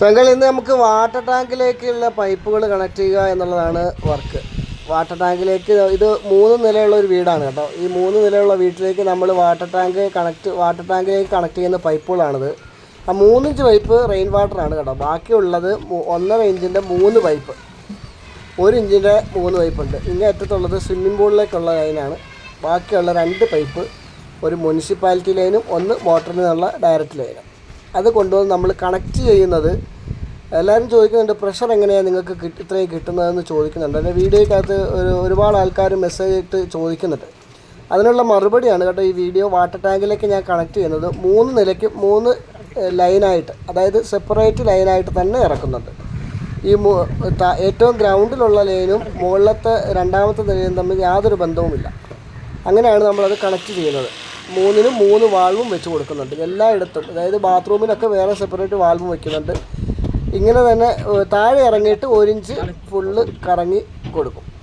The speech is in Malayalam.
സംഘം ഇന്ന് നമുക്ക് വാട്ടർ ടാങ്കിലേക്കുള്ള പൈപ്പുകൾ കണക്ട് ചെയ്യുക എന്നുള്ളതാണ് വർക്ക് വാട്ടർ ടാങ്കിലേക്ക് ഇത് മൂന്ന് നിലയുള്ള ഒരു വീടാണ് കേട്ടോ. ഈ മൂന്ന് നിലയുള്ള വീട്ടിലേക്ക് നമ്മൾ വാട്ടർ ടാങ്ക് കണക്ട് വാട്ടർ ടാങ്കിലേക്ക് കണക്ട് ചെയ്യുന്ന പൈപ്പുകളാണിത് ആ മൂന്നിഞ്ച് പൈപ്പ് റെയിൻ വാട്ടറാണ് കേട്ടോ. ബാക്കിയുള്ളത് ഒന്നര ഇഞ്ചിന്റെ മൂന്ന് പൈപ്പ് ഒരു ഇഞ്ചിന്റെ മൂന്ന് പൈപ്പ് ഉണ്ട്. ഇങ്ങേ അറ്റത്തുള്ളത് സ്വിമ്മിംഗ് പൂളിലേക്കുള്ള ലൈനാണ് ബാക്കിയുള്ള രണ്ട് പൈപ്പ് ഒരു മുനിസിപ്പാലിറ്റി ലൈനും ഒന്ന് മോട്ടറിൽ നിന്നുള്ള ഡയറക്റ്റ് ലൈനും അത് കൊണ്ടുവന്ന് നമ്മൾ കണക്ട് ചെയ്യുന്നത്. എല്ലാവരും ചോദിക്കുന്നുണ്ട് പ്രഷർ എങ്ങനെയാണ് നിങ്ങൾക്ക് കിട്ടി ഇത്രയും കിട്ടുന്നതെന്ന് ചോദിക്കുന്നുണ്ട്. എന്റെ വീഡിയോക്കകത്ത് ഒരു ഒരുപാട് ആൾക്കാർ മെസ്സേജ് ഇട്ട് ചോദിക്കുന്നുണ്ട്. അതിനുള്ള മറുപടിയാണ് കേട്ടോ ഈ വീഡിയോ. വാട്ടർ ടാങ്കിലേക്ക് ഞാൻ കണക്ട് ചെയ്യുന്നത്. മൂന്ന് നിലയ്ക്ക് മൂന്ന് ലൈനായിട്ട് അതായത് സെപ്പറേറ്റ് ലൈനായിട്ട് തന്നെ ഇറക്കുന്നുണ്ട്. ഈ ഏറ്റവും ഗ്രൗണ്ടിലുള്ള ലൈനും മുകളിലത്തെ രണ്ടാമത്തെ നിലയും തമ്മിൽ യാതൊരു ബന്ധവുമില്ല. അങ്ങനെയാണ് നമ്മളത് കണക്ട് ചെയ്യുന്നത്. മൂന്നിനും മൂന്ന് വാൾവും വെച്ച് കൊടുക്കുന്നുണ്ട്. എല്ലായിടത്തും. അതായത് ബാത്റൂമിനൊക്കെ വേറെ സെപ്പറേറ്റ് വാൾവും വെക്കുന്നുണ്ട്. ഇങ്ങനെ തന്നെ താഴെ ഇറങ്ങിയിട്ട് ഒരു ഇഞ്ച് ഫുള്ള് കറങ്ങി കൊടുക്കും.